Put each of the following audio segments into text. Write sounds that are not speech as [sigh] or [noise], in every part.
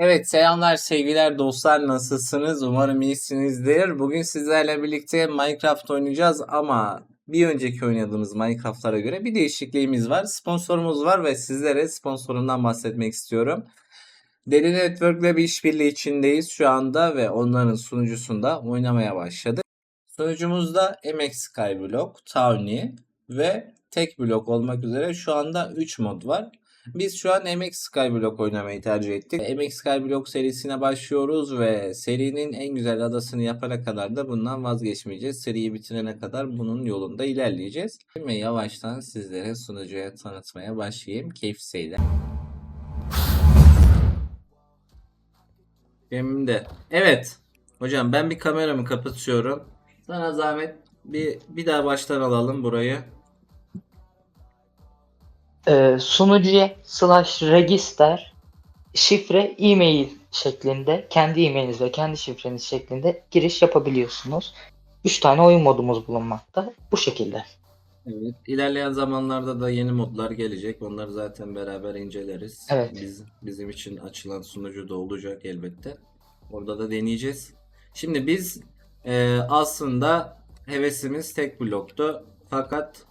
Evet selamlar sevgiler dostlar nasılsınız? Umarım iyisinizdir. Bugün sizlerle birlikte Minecraft oynayacağız ama bir önceki oynadığımız Minecraft'lara göre bir değişikliğimiz var. Sponsorumuz var ve sizlere sponsorundan bahsetmek istiyorum. Deli Network'le bir işbirliği içindeyiz şu anda ve onların sunucusunda oynamaya başladık. Sunucumuzda MX Skyblock, Tawny ve tek blok olmak üzere şu anda 3 mod var. Biz şu an MX Skyblock oynamayı tercih ettik. MX Skyblock serisine başlıyoruz ve serinin en güzel adasını yapana kadar da bundan vazgeçmeyeceğiz. Seriyi bitirene kadar bunun yolunda ilerleyeceğiz. Ve yavaştan sizlere sunucuya tanıtmaya başlayayım. Keyifseyle. Şimdi evet. Hocam ben bir kameramı kapatıyorum. Sana zahmet bir bir daha baştan alalım burayı. Ee, sunucuya slash register şifre e-mail şeklinde kendi e-mailiniz ve kendi şifreniz şeklinde giriş yapabiliyorsunuz. 3 tane oyun modumuz bulunmakta. Bu şekilde. Evet. İlerleyen zamanlarda da yeni modlar gelecek. Onları zaten beraber inceleriz. Evet. Biz, bizim için açılan sunucu da olacak elbette. Orada da deneyeceğiz. Şimdi biz e, aslında hevesimiz tek bloktu. Fakat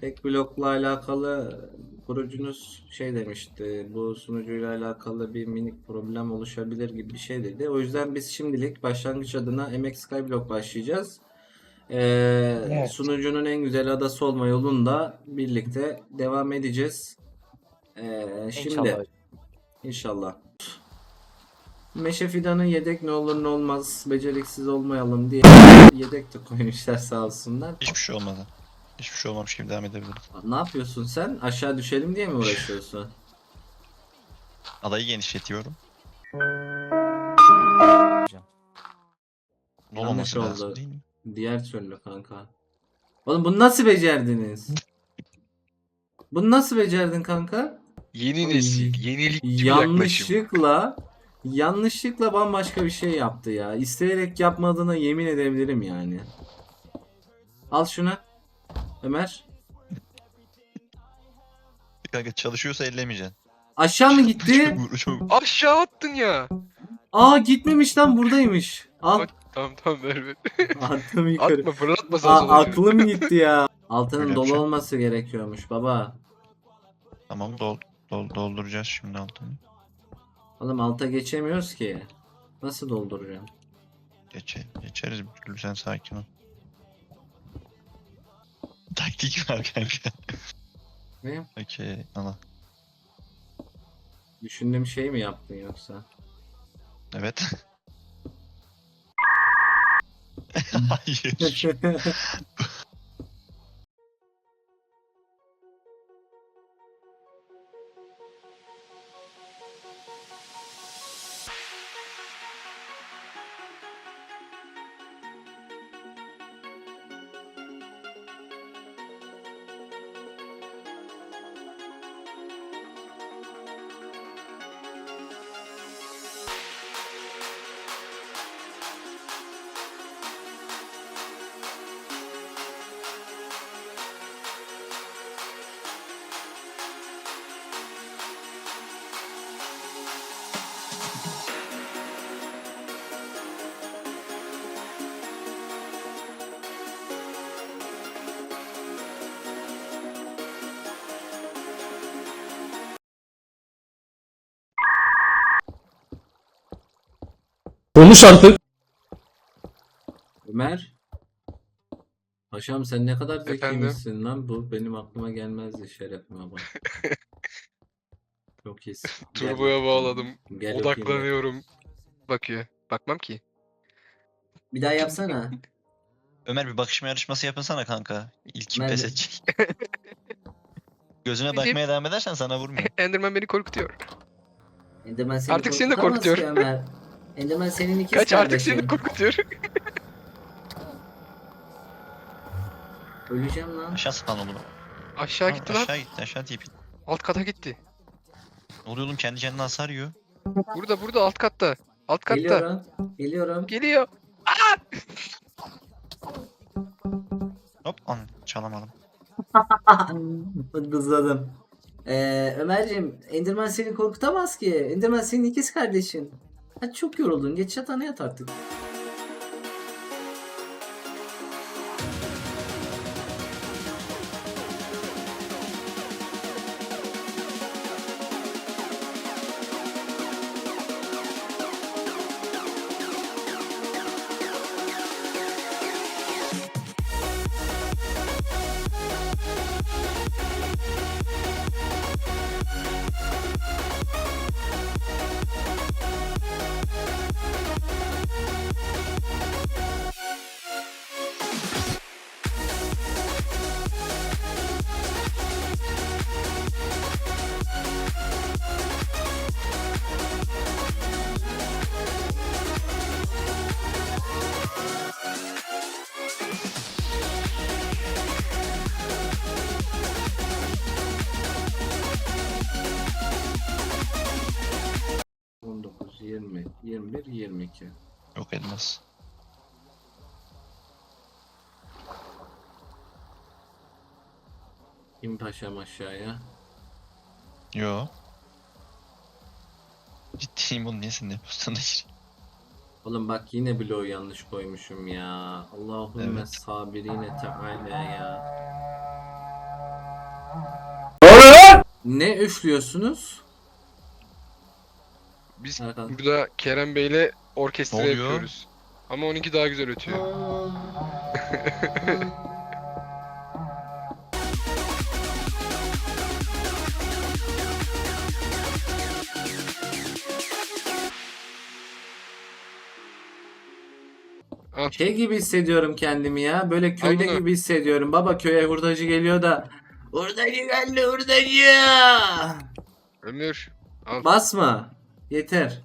tek blokla alakalı kurucunuz şey demişti. Bu sunucuyla alakalı bir minik problem oluşabilir gibi bir şey dedi. O yüzden biz şimdilik başlangıç adına MX Skyblock başlayacağız. Ee, Evet. Sunucunun en güzel adası olma yolunda birlikte devam edeceğiz. Ee, şimdi İnşallah. inşallah. Meşe fidanı yedek ne olur ne olmaz beceriksiz olmayalım diye yedek de koymuşlar sağ olsunlar. Hiçbir şey olmadı. Hiçbir şey olmamış gibi devam edebilirim. Ne yapıyorsun sen? Aşağı düşelim diye mi uğraşıyorsun? [laughs] Adayı genişletiyorum. Dolu Yanlış olması lazım oldu. değil mi? Diğer türlü kanka. Oğlum bunu nasıl becerdiniz? [laughs] Bunu nasıl becerdin kanka? Yeni Ay, nesil, yenilikçi bir yaklaşım. Yanlışlıkla yanlışlıkla bambaşka bir şey yaptı ya. İsteyerek yapmadığına yemin edebilirim yani. Al şunu. Ömer. Kanka çalışıyorsa ellemeyeceksin. Aşağı mı gitti? [laughs] Çok- çok- Aşağı attın ya. Aa gitmemiş lan buradaymış. Al. Bak, Tamam tamam ver ver. [laughs] Attım yukarı. Atma fırlatma Aa, sağa sola. aklım gitti ya. Altının Öyle dolu yapacak. olması gerekiyormuş baba. Tamam dol, dol, dolduracağız şimdi altını. Oğlum alta geçemiyoruz ki. Nasıl dolduracağım? Geçe, geçeriz bir türlü sen sakin ol. Taktik var kanka. Ne? Okey ana. Düşündüğüm şey mi yaptın yoksa? Evet. [laughs] Hayır. [laughs] Konuş artık. Ömer. Paşam sen ne kadar Efendim? zekiymişsin lan bu benim aklıma gelmezdi şerefime bak. [laughs] Çok iyisin. Gel Turboya bağladım. Gel öpeyim. Odaklanıyorum. Bakıyor. Bakmam ki. Bir daha yapsana. Ömer bir bakışma yarışması yapınsana kanka. İlk kim Ben pes de. edecek? Gözüne Bizim- bakmaya devam edersen sana vurmuyor. Enderman beni korkutuyor. Enderman seni Artık seni de korkutamaz korkutuyor. ki Ömer. Enderman senin ikiz Kaç artık seni kardeşin. korkutuyor. Öleceğim lan. Aşağı spawn oldu. Aşağı gitti lan. Aşağı gitti aşağı tip. Alt kata gitti. Ne oluyor oğlum kendi kendine hasar yiyor. Burada burada alt katta. Alt katta. Geliyorum. Geliyorum. Geliyor. Hop an çalamadım. [laughs] Hızladım. Ee, Ömerciğim Enderman seni korkutamaz ki. Enderman senin ikiz kardeşin. Hadi çok yoruldun. Geç yatağına yat artık. İki. Yok elmas. İn paşam aşağıya. Yo. Ciddiyim bunu niye sen de yapıyorsun da gireyim. Oğlum bak yine bloğu yanlış koymuşum ya. Allahümme Evet. sabirine teala ya. Ne üflüyorsunuz? Biz Erkan. burada Kerem Bey'le orkestra oluyor? yapıyoruz. Ama onunki daha güzel ötüyor. Al. [laughs] Şey gibi hissediyorum kendimi ya. Böyle köyde bunu. gibi hissediyorum. Baba köye hurdacı geliyor da. Hurdacı geldi hurdacı. Ömür. Al. Basma. Yeter.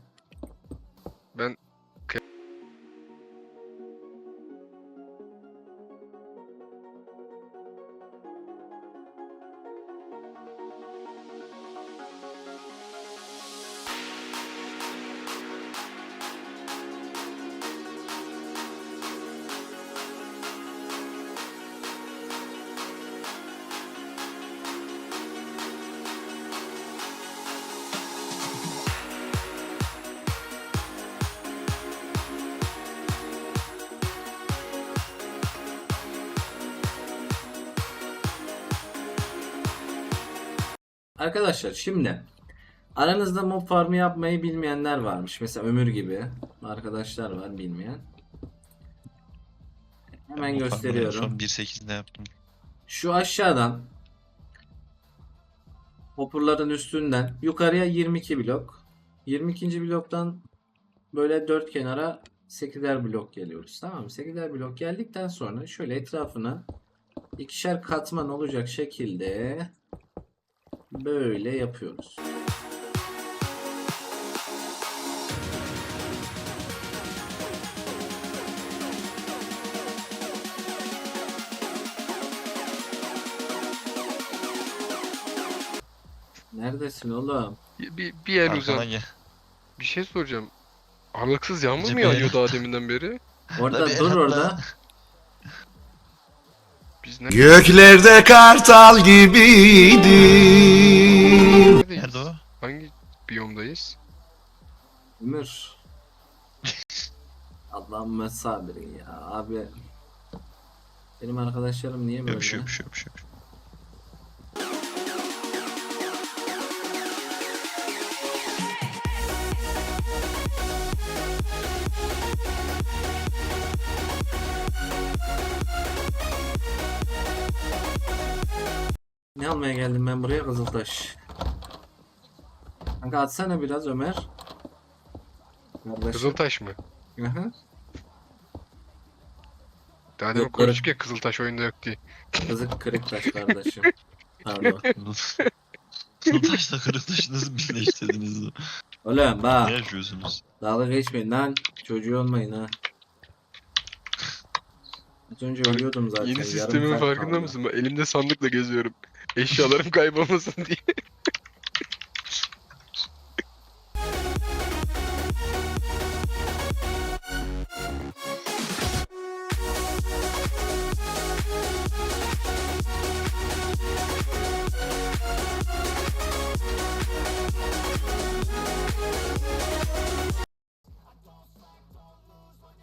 Arkadaşlar şimdi aranızda mob farmı yapmayı bilmeyenler varmış. Mesela Ömür gibi arkadaşlar var bilmeyen. Hemen Ben gösteriyorum. Son 1.8'de yaptım. Şu aşağıdan hopperların üstünden yukarıya 22 blok. 22. bloktan böyle dört kenara 8'er blok geliyoruz. Tamam mı? 8'er blok geldikten sonra şöyle etrafına ikişer katman olacak şekilde böyle yapıyoruz. Neredesin oğlum? bir, bir, el uzan. Gel. Bir şey soracağım. Aralıksız yağmur mu Cephe- yağıyor daha deminden beri? Orada Tabii, dur orada. [laughs] Biz ne? Göklerde kartal gibiydi. neredeyiz? Nerede o? Hangi biyomdayız? Ömür. [laughs] Allah'ım sabirin ya abi. Benim arkadaşlarım niye böyle? Yok bir şey Ne almaya geldim ben buraya Kızıltaş. Kanka atsana biraz Ömer. Kardeşim. Kızıltaş mı? Hı hı. Daha demin Yok, konuştuk ya Kızıltaş oyunda yok diye. Kızık kırık taş [laughs] kardeşim. Pardon. Kırıltaşla kırıltaşı nasıl birleştirdiniz? Oğlum bak ne yaşıyorsunuz? dalga geçmeyin lan. Çocuğu olmayın ha. Az önce ölüyordum zaten. Yeni yarım sistemin kalp farkında kaldı. mısın? Bak, elimde sandıkla geziyorum. Eşyalarım kaybolmasın diye.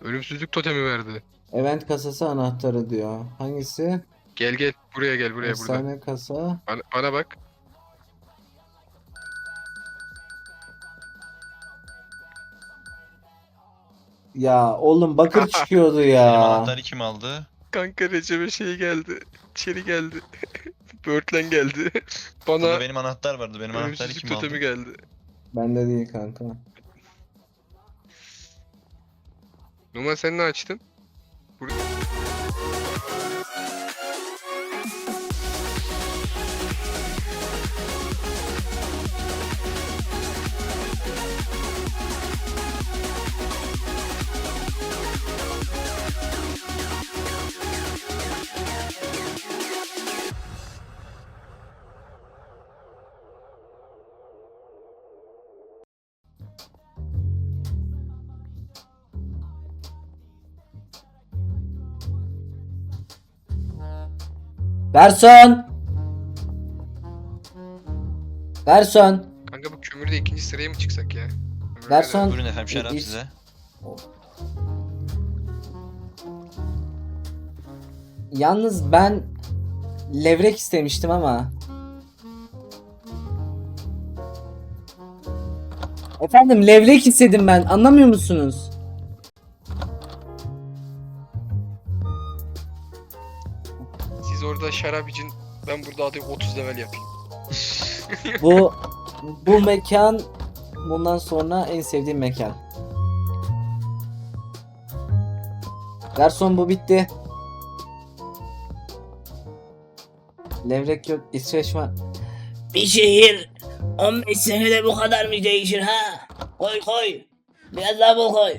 Ölümsüzlük totemi verdi. Event kasası anahtarı diyor. Hangisi? Gel gel buraya gel buraya burada. Efsane kasa. Bana, bana bak. Ya oğlum bakır [laughs] çıkıyordu Benim ya. anahtarı kim aldı? Kanka Recep'e şey geldi. İçeri geldi. [laughs] Börtlen geldi. [laughs] Burada Bana benim anahtar vardı. Benim anahtarı ölümsüzlük kim aldı? totemi geldi. Bende değil kanka. Numan sen ne açtın? Garson! Garson! Kanka bu kömürde ikinci sıraya mı çıksak ya? Kömürde de- Garson! Buyurun efendim şarap size. Yalnız ben levrek istemiştim ama. Efendim levrek istedim ben. Anlamıyor musunuz? Siz orada şarap için ben burada hadi 30 level yapayım. Bu bu mekan bundan sonra en sevdiğim mekan. Garson bu bitti. Levrek yok, İsveç var. Bir şehir 15 senede bu kadar mı değişir ha? Koy koy. Biraz daha bol koy.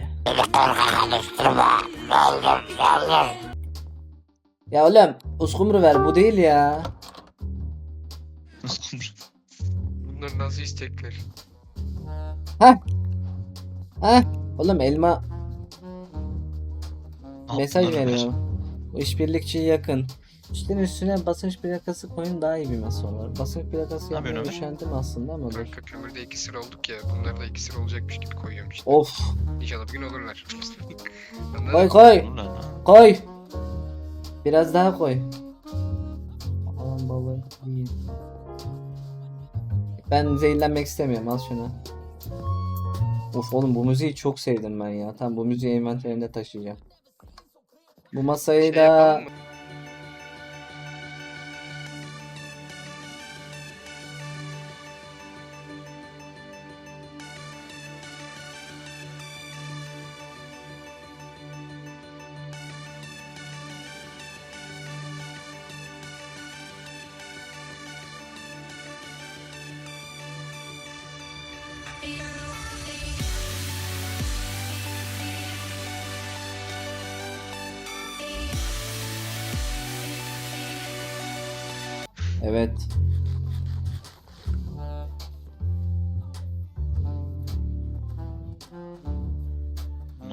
Ya oğlum uskumru ver bu değil ya. Bunlar nasıl istekler? Heh oğlum elma mesaj ver. veriyor. Bu işbirlikçi yakın. Üstün üstüne basınç plakası koyun daha iyi bir masa olur. Basınç plakası yapmaya yapıyorsun üşendim aslında ama dur. Kanka kömürde iki sıra olduk ya. Bunlar da iki sıra olacakmış gibi koyuyorum işte. Of İnşallah bir gün olurlar. Koy koy ha. koy. Biraz daha koy. Aman baba iyi. Ben zehirlenmek istemiyorum al şunu. Of oğlum bu müziği çok sevdim ben ya. Tamam bu müziği envanterimde taşıyacağım. Bu masayı Şey da yapalım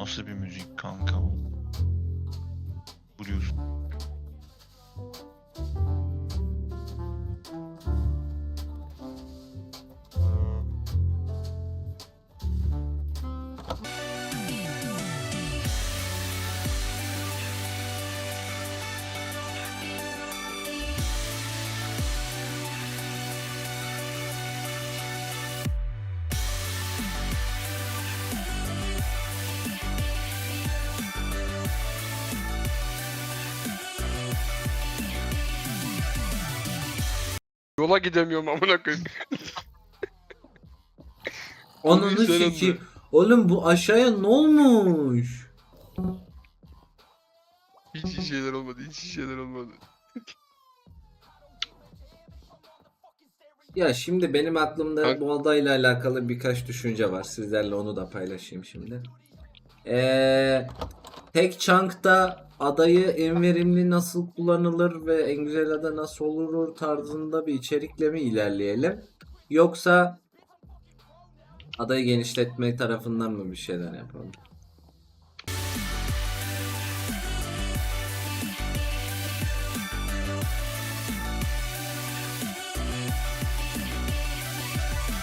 Nasıl bir müzik kanka bu? Yola gidemiyorum amına koyayım. [laughs] Ananı sikeyim. oldu. Oğlum bu aşağıya ne olmuş? Hiç iyi şeyler olmadı. Hiç iyi şeyler olmadı. Ya şimdi benim aklımda Kanka- bu adayla alakalı birkaç düşünce var. Sizlerle onu da paylaşayım şimdi. Ee, tek chunk'ta adayı en verimli nasıl kullanılır ve en güzel ada nasıl olur tarzında bir içerikle mi ilerleyelim? Yoksa adayı genişletme tarafından mı bir şeyler yapalım?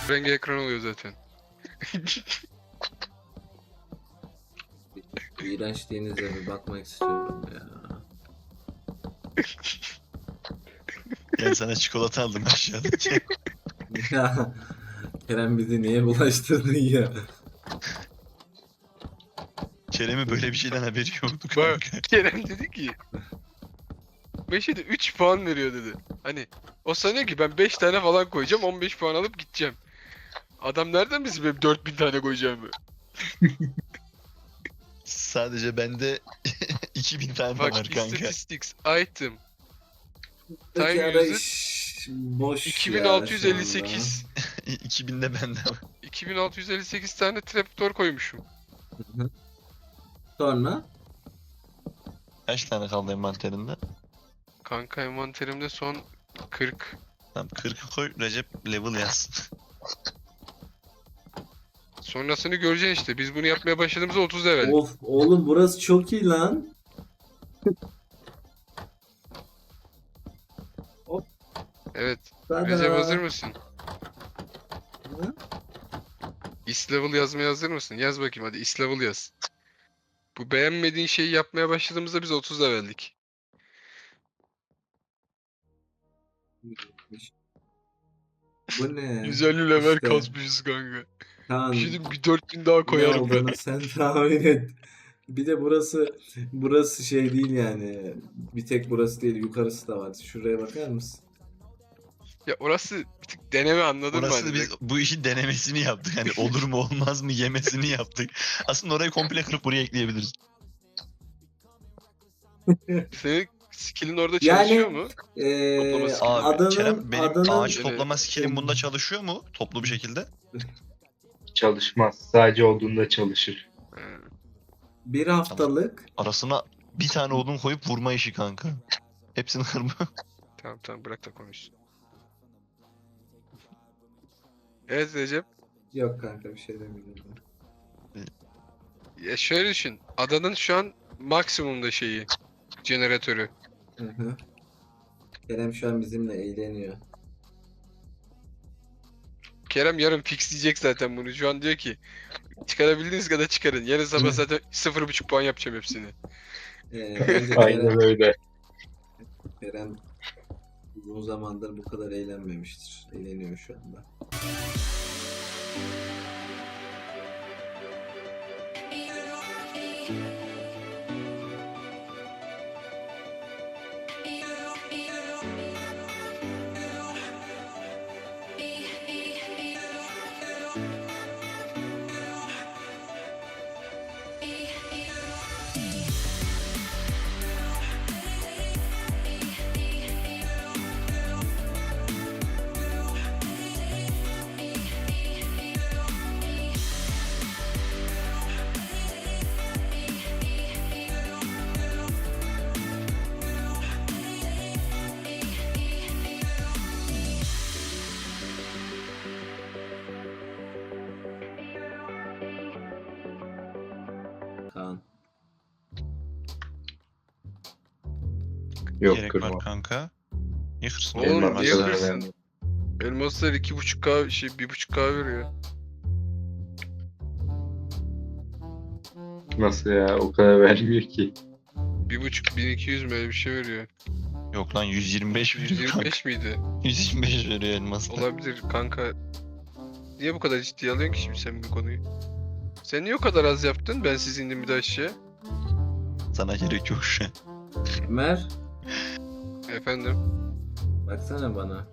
Rengi ekran oluyor zaten. [laughs] iğrençliğinize bir bakmak istiyorum ya. Gel sana çikolata aldım aşağıda. [laughs] Ya Kerem bizi niye bulaştırdın ya? Kerem'in böyle bir şeyden haberi yoktu Bak kanka. Kerem dedi ki 5'e de 3 puan veriyor dedi. Hani o sanıyor ki ben 5 tane falan koyacağım 15 puan alıp gideceğim. Adam nereden bilsin benim 4000 tane koyacağımı? [laughs] Sadece bende [laughs] 2000 tane Bak var kanka. statistics item Time iş boş ya şu 2658 2000'de bende var. 2658 tane trapdoor koymuşum. Sonra Kaç tane kaldı envanterinde? Kanka envanterimde son 40. Tamam 40'ı koy Recep level yazsın. [laughs] Sonrasını göreceksin işte. Biz bunu yapmaya başladığımızda 30 level. of oğlum burası çok iyi lan. Evet. Recep hazır mısın? Hı? Is level yazmaya hazır mısın? Yaz bakayım hadi is level yaz. Bu beğenmediğin şeyi yapmaya başladığımızda biz 30 leveldik. Bu ne? 150 level İşte. kasmışız kanka. Kaan, Bir şey diyeyim, bir 4000 daha ne koyarım ben. sen [laughs] tahmin et. Bir de burası burası şey değil yani. Bir tek burası değil, yukarısı da var. Şuraya bakar mısın? Ya orası bir tık deneme anladın mı? Burası hani? biz bu işin denemesini yaptık. Hani [laughs] olur mu olmaz mı yemesini yaptık. Aslında orayı komple kırıp buraya ekleyebiliriz. [laughs] Senin skill'in orada Yani- çalışıyor mu? Ee, Abi adanın, Kerem benim adanın ağaç Evet. toplama skillim bunda çalışıyor mu? Toplu bir şekilde. Çalışmaz. Sadece olduğunda çalışır. Bir haftalık Arasına bir tane odun koyup vurma işi kanka. Hepsini kırma. Tamam tamam bırak da konuşsun. Evet Recep. yok kanka bir şey demiyorum. Ya şöyle düşün. Adanın şu an maksimumda şeyi. Jeneratörü. Hı hı. Kerem şu an bizimle eğleniyor. Kerem yarın fixleyecek zaten bunu. Şu an diyor ki çıkarabildiğiniz kadar çıkarın. Yarın sabah zaten 0.5 puan yapacağım hepsini. Ee, [laughs] Aynen öyle. Kerem uzun zamandır bu kadar eğlenmemiştir. Eğleniyor şu anda. Yok Gerek kırma. var kanka. Niye kırsın? Oğlum, Olmaz. niye Elmaslar kırsın? önemli. Elmaslar 2.5k şey 1.5k veriyor. Nasıl ya? O kadar vermiyor ki. 1.5 1200 mi öyle bir şey veriyor. Yok lan 125 veriyor kanka. 125 miydi? [laughs] 125 veriyor elmaslar. Olabilir kanka. Niye bu kadar ciddiye alıyorsun ki şimdi sen bu konuyu? Sen niye o kadar az yaptın? Ben siz indim bir de aşağıya. Sana gerek yok şu an. Ömer Efendim. baksana bana.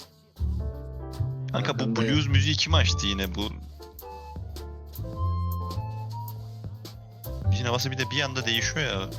Kanka bu Arkandayım. blues müziği kim açtı yine bu? Müziğin havası bir de bir anda değişiyor ya.